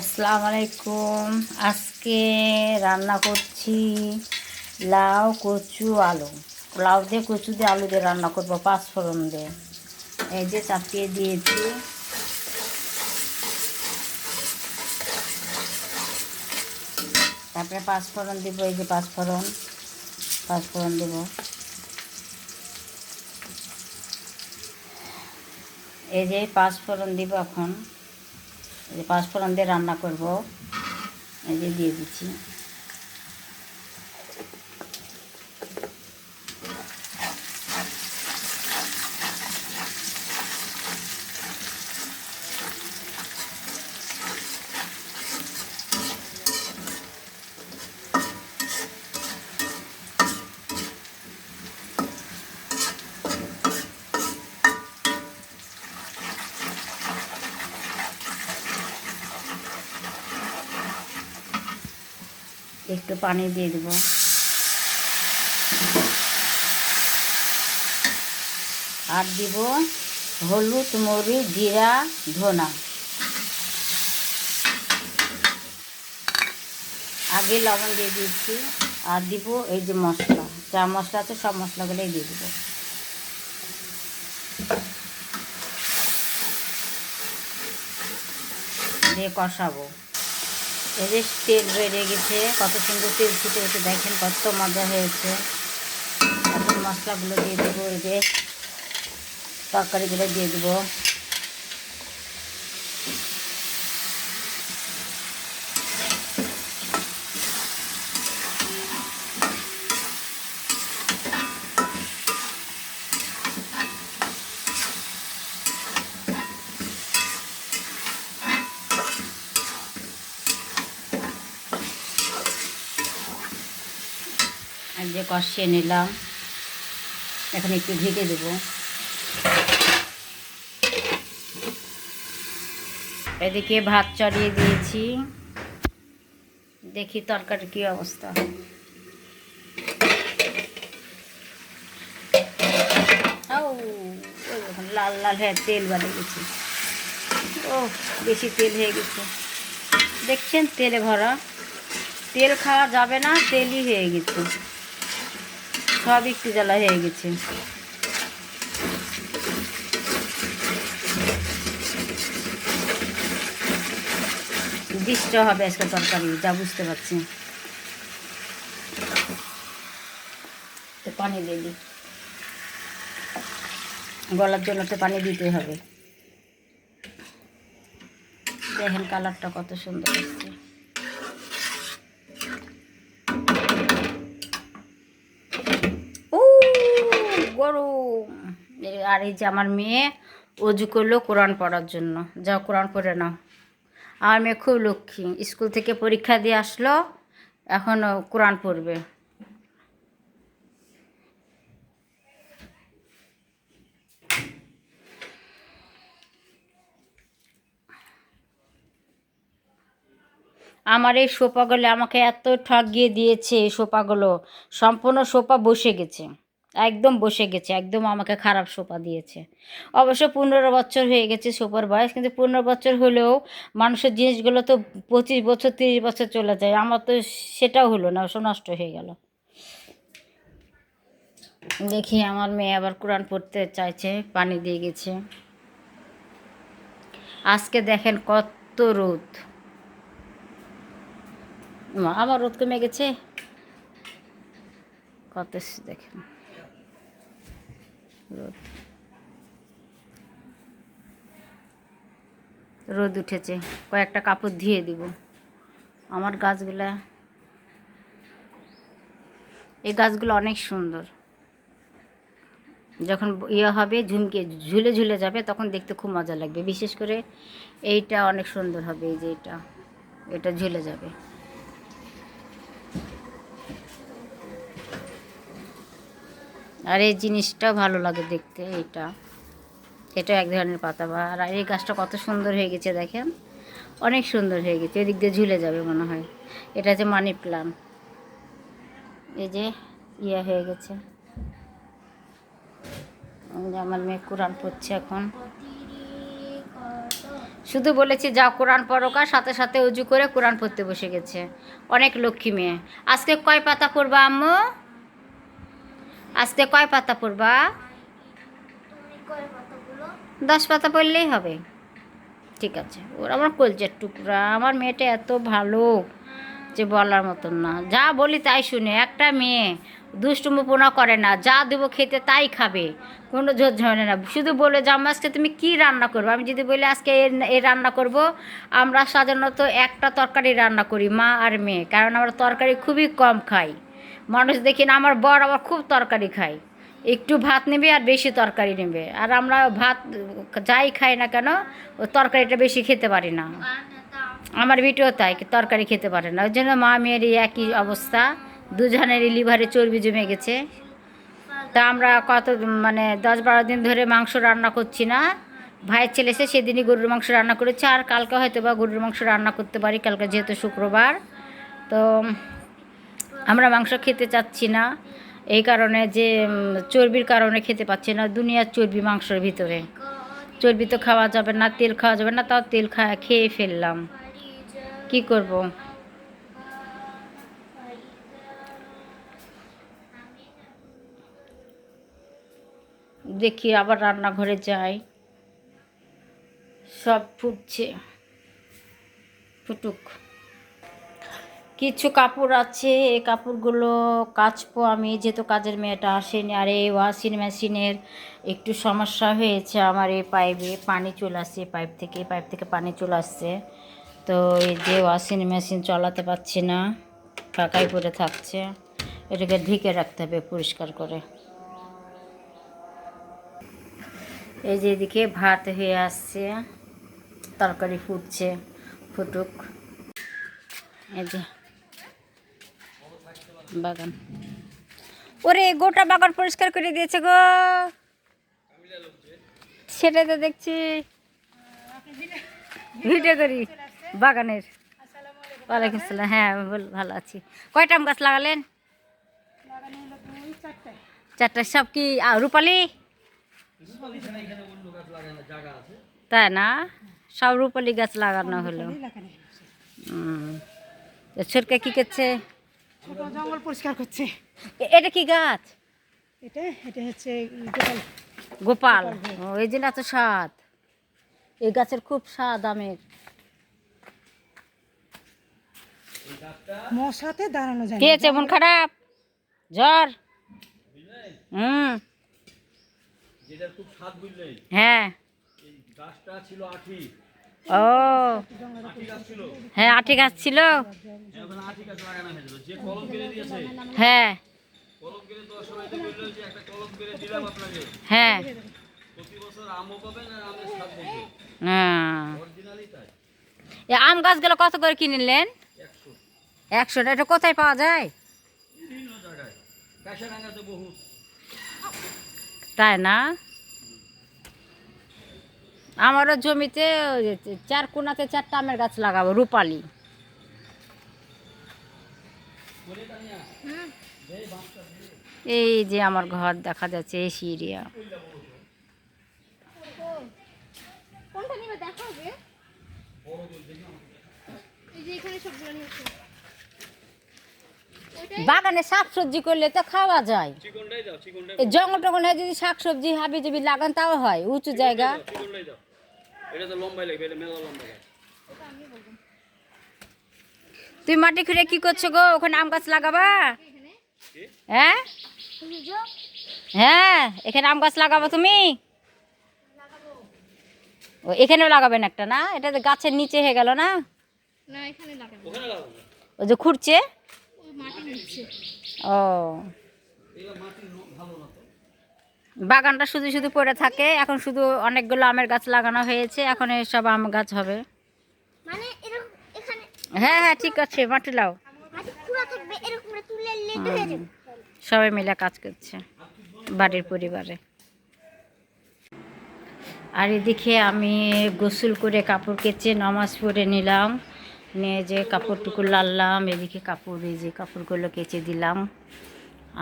আসসালামু আলাইকুম। আজকে রান্না করছি লাউ, কচু, আলু। লাউ দিয়ে, কচু দিয়ে, আলু দিয়ে রান্না করব পাঁচফোড়ন দিয়ে। এই যে চাপিয়ে দিয়েছি। তারপরে পাঁচফোড়ন দিব, এই যে পাঁচফোড়ন পাঁচফোড়ন দেব। এই যে পাঁচফোড়ন দিব এখন। এই যে পাঁচফোড়ন দিয়ে রান্না করব। এই যে দিয়ে দিচ্ছি। একটু পানি দিয়ে দেব। আর দিব হলুদ, মরিচ, জিরা, ধনা। আগে লবণ দিয়ে দিচ্ছি। আর দিব এই যে মশলা। যা মশলা আছে সব মশলাগুলোই দিয়ে দিব। দিয়ে কষাবো। এই যে তেল বেড়ে গেছে, কত সুন্দর তেল ছিটে উঠে দেখেন কত মজা হয়েছে। এখন মশলাগুলো দিয়ে দেবো, এই যে তরকারিগুলো দিয়ে দেবো। কষিয়ে নিলাম। এখন একটু ঢেকে দেবো। এদিকে ভাত চড়িয়ে দিয়েছি। দেখি তরকারির কী অবস্থা। লাল লাল হয়ে তেল বাড়ে গেছে ও বেশি তেল হয়ে গেছে। দেখছেন তেলে ভরা? তেল খাওয়া যাবে না, তেলই হয়ে গেছে। সব একটু জ্বালা হয়ে গেছে। দৃষ্ট হবে আজকে তরকারি, যা বুঝতে পারছি। পানি দিয়ে গলার জন্য তো পানি দিতে হবে। দেখেন কালারটা কত সুন্দর আসছে ও গরম আর এই যে আমার মেয়ে অজু করল কোরআন পড়ার জন্য। যাও কোরআন পড়ে নাও। আমার মেয়ে খুব লক্ষ্মী। স্কুল থেকে পরীক্ষা দিয়ে আসলো, এখন কোরআন পড়বে। আমার এই সোপাগুলো আমাকে এত ঠগিয়ে দিয়েছে, এই সোফাগুলো। সম্পূর্ণ সোপা বসে গেছে। একদম বসে গেছে, একদম আমাকে খারাপ সোফা দিয়েছে। অবশ্য পনেরো বছর হয়ে গেছে সোফার বয়স, কিন্তু পনেরো বছর হলেও মানুষের জিনিসগুলো তো পঁচিশ বছর, তিরিশ বছর চলে যায়। আমার তো সেটাও হলো না সব নষ্ট হয়ে গেল। দেখি আমার মেয়ে আবার কোরআন পড়তে চাইছে, পানি দিয়ে গেছে। আজকে দেখেন কত রোদ। আমার রোদ কমে গেছে? কত স- দেখেন। রোদ। রোদ উঠেছে, কয়েকটা কাপড় ধুয়ে দিব। আমার গাছগুলা, এই গাছগুলো অনেক সুন্দর। যখন ইয়ে হবে, ঝুমকে, ঝুলে ঝুলে যাবে, তখন দেখতে খুব মজা লাগবে। বিশেষ করে এইটা অনেক সুন্দর হবে, এই যে এটা এটা ঝুলে যাবে। আর এই জিনিসটাও ভালো লাগে দেখতে এটা এটা এক ধরনের পাতা বা আর এই গাছটা কত সুন্দর হয়ে গেছে দেখেন। অনেক সুন্দর হয়ে গেছে, এদিক দিয়ে ঝুলে যাবে মনে হয়। এটা হচ্ছে মানি প্লান এই যে ইয়ে হয়ে গেছে। আমার মেয়ে কোরআন পড়ছে এখন। শুধু বলেছি যা কোরআন পড়োকা সাথে সাথে উজু করে কোরআন পড়তে বসে গেছে। অনেক লক্ষ্মী মেয়ে। আজকে কয় পাতা পড়বা আম্মু? আজকে কয় পাতা পড়বা? দশ পাতা পড়লেই হবে। ঠিক আছে। ওর আমার কলচের টুকরা। আমার মেয়েটা এত ভালো যে বলার মতন না। যা বলি তাই শুনে। একটা মেয়ে দুষ্টুমোপনা করে না। যা দেবো খেতে তাই খাবে। কোনো ঝোর ঝরে না। শুধু বলে জাম আজকে তুমি কি রান্না করবে? আমি যদি বলি, আজকে এই রান্না করব। আমরা সাধারণত একটা তরকারি রান্না করি, মা আর মেয়ে। কারণ আমরা তরকারি খুবই কম খাই। মানুষ দেখি না, আমার বর আবার খুব তরকারি খায়। একটু ভাত নেবে আর বেশি তরকারি নেবে। আর আমরা ভাত যাই খাই না কেন, ও তরকারিটা বেশি খেতে পারি না। আমার বিটিও তাই, তরকারি খেতে পারে না। ওই জন্য মা মেয়েরই একই অবস্থা। দুজনেরই লিভারে চর্বি জমে গেছে। তা আমরা কত মানে দশ বারো দিন ধরে মাংস রান্না করছি না। ভাইয়ের ছেলে এসে সেদিনই গরুর মাংস রান্না করেছে। আর কালকে হয়তো বা গরুর মাংস রান্না করতে পারি। কালকে যেহেতু শুক্রবার। তো আমরা মাংস খেতে চাচ্ছি না। এই কারণে যে চর্বির কারণে খেতে পাচ্ছি না দুনিয়ার চর্বি মাংসের ভিতরে। চর্বি তো খাওয়া যাবে না, তেল খাওয়া যাবে না, তাও তেল খা, খেয়ে ফেললাম। কি করব? দেখি আবার রান্নাঘরে যাই। সব ফুটছে। ফুটুক। কিছু কাপড় আছে, এই কাপড়গুলো কাচবো আমি। যেহেতু কাজের মেয়েটা আসেনি, আর এই ওয়াশিং মেশিনের একটু সমস্যা হয়েছে আমার এই পাইপে। পানি চলে আসছে পাইপ থেকে পাইপ থেকে পানি চলে আসছে। তো এই যে ওয়াশিং মেশিন চালাতে পারছি না ফাঁকাই পড়ে থাকছে। এটাকে ঢেকে রাখতে হবে পরিষ্কার করে। এই যে এদিকে ভাত হয়ে আসছে, তরকারি ফুটছে, ফুটুক। এই যে বাগান। ওরে, গোটা বাগান পরিষ্কার করে দিয়েছে গো। সেটাই তো দেখছি। ভিডিও করি বাগানের। ওয়ালাইকুম আসসালাম। হ্যাঁ বল- ভালো আছি। কয়টা গাছ লাগালেন? চারটা। সব কি রূপালি? তাই না? সব রূপালি গাছ লাগানো হলো। ছোটকা কি করছে? ছোট জঙ্গল পরিষ্কার করছে। এটা কি গাছ? এটা এটা হচ্ছে গোপাল। গোপাল। ও এই জন্য এত স্বাদ। এই গাছের খুব স্বাদ আমের। মশাতে দাঁড়ানো যায় কে। মন খারাপ? জ্বর? হুম। যেটা খুব স্বাদ বুঝলে হ্যাঁ। গাছটা ছিল আঠি। ও। হ্যাঁ আঠি গাছ ছিল। হ্যাঁ। হ্যাঁ। হ্যাঁ। আম গাছগুলো কত করে কিনলেন নিলেন? একশো। একশো এটা কোথায় পাওয়া যায়? তাই না? আমারও জমিতে চার কোনাতে চারটা আমের গাছ লাগাবো, রূপালি। এই যে আমার ঘর দেখা যাচ্ছে, এই সিরিয়া কোনটা নিবে? দেখো এই যে এখানে সবগুলো নিয়েছে বাগানে শাক সবজি করলে তো খাওয়া যায়। এই জঙ্গল টঙ্গল হয় যদি শাক সবজি হাবি জবি লাগান তাও হয় উঁচু জায়গা। চিকনটাই দাও। এটা তো লম্বাই লাগবে এটা মেলা লম্বা গাছ তুই মাটি খুঁড়ে কি করছ গো? ওখানে আম গাছ লাগাবা? হ্যাঁ? হ্যাঁ এখানে আম গাছ লাগাবো তুমি? ও এখানেও লাগাবেন একটা না? এটা তো গাছের নিচে হয়ে গেল না? না এখানে লাগাবো। ওখানে লাগাবো। ও যে খুঁড়ছে? ওই ও। বাগানটা শুধু শুধু পড়ে থাকে এখন শুধু অনেকগুলো আমের গাছ লাগানো হয়েছে এখন সব আম গাছ হবে। মানে হ্যাঁ হ্যাঁ ঠিক আছে মাটি লাও। সবাই মিলে কাজ করছে বাড়ির পরিবারে। আর এদিকে আমি গোসল করে কাপড় কেচে নামাজ পড়ে নিলাম। নিয়ে যে কাপড়টুকু লাললাম এদিকে কাপড় এই যে কাপড়গুলো কেচে দিলাম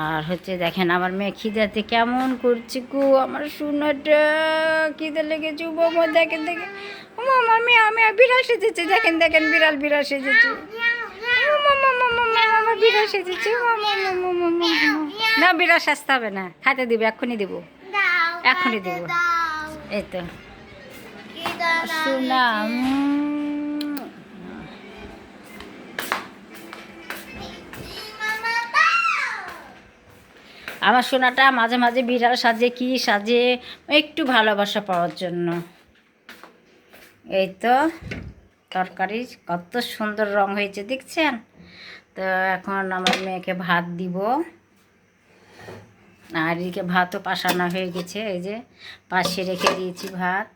আর হচ্ছে দেখেন আমার মেয়ে খিদাতে কেমন করছে গো আমার সোনাটা খিদে লেগেছে বাবা দেখেন দেখেন মামা মেয়ে আমি বিড়াল সেজেছে দেখেন দেখেন বিড়াল বিড়াল সেজেছে আমার বিড়াল সেজেছে। না বিড়াল সাজতে হবে না খাইতে দিবে এক্ষুনি দিব এখনই দেবো। এই তো কি আমার সোনাটা মাঝে মাঝে বিড়াল সাজে, কি সাজে, একটু ভালোবাসা পাওয়ার জন্য। এই তো তরকারি, কত সুন্দর রং হয়েছে, দেখছেন? তো এখন আমার মেয়েকে ভাত দিব। আর এদিকে ভাতও পাশানো হয়ে গেছে, এই যে পাশে রেখে দিয়েছি ভাত।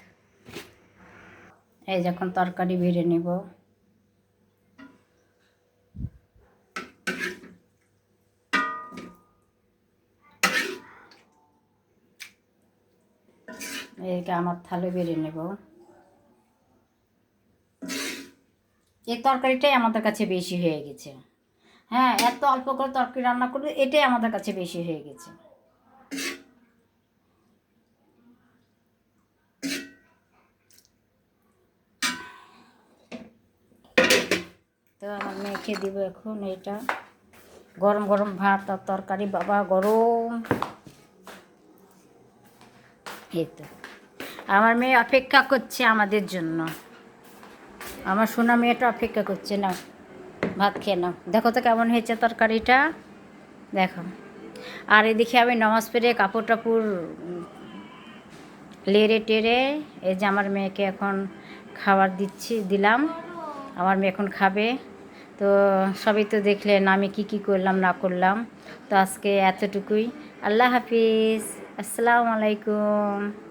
এই যখন তরকারি বেড়ে নেব। এদিকে আমার থালে বেড়ে নেব। এই তরকারিটাই আমাদের কাছে বেশি হয়ে গেছে। হ্যাঁ এত অল্প করে তরকারি রান্না করলে এটাই আমাদের কাছে বেশি হয়ে গেছে। তো আমার মেয়েকে দিব এখন এটা গরম গরম ভাত আর তরকারি, বাবা, গরম। এই তো। আমার মেয়ে অপেক্ষা করছে আমাদের জন্য। আমার সোনা মেয়েটা অপেক্ষা করছে না ভাত খেয়ে নাও। দেখো তো কেমন হয়েছে তরকারিটা। দেখো। আর এদিকে আমি নামাজ পড়ে কাপড় উম, লেড়ে টেরে এই যে আমার মেয়েকে এখন খাবার দিচ্ছি দিলাম। আমার মেয়ে এখন খাবে। তো সবই তো দেখলেন আমি কি কি করলাম না করলাম। তো আজকে এতটুকুই। আল্লাহ হাফিজ। আসসালামু আলাইকুম।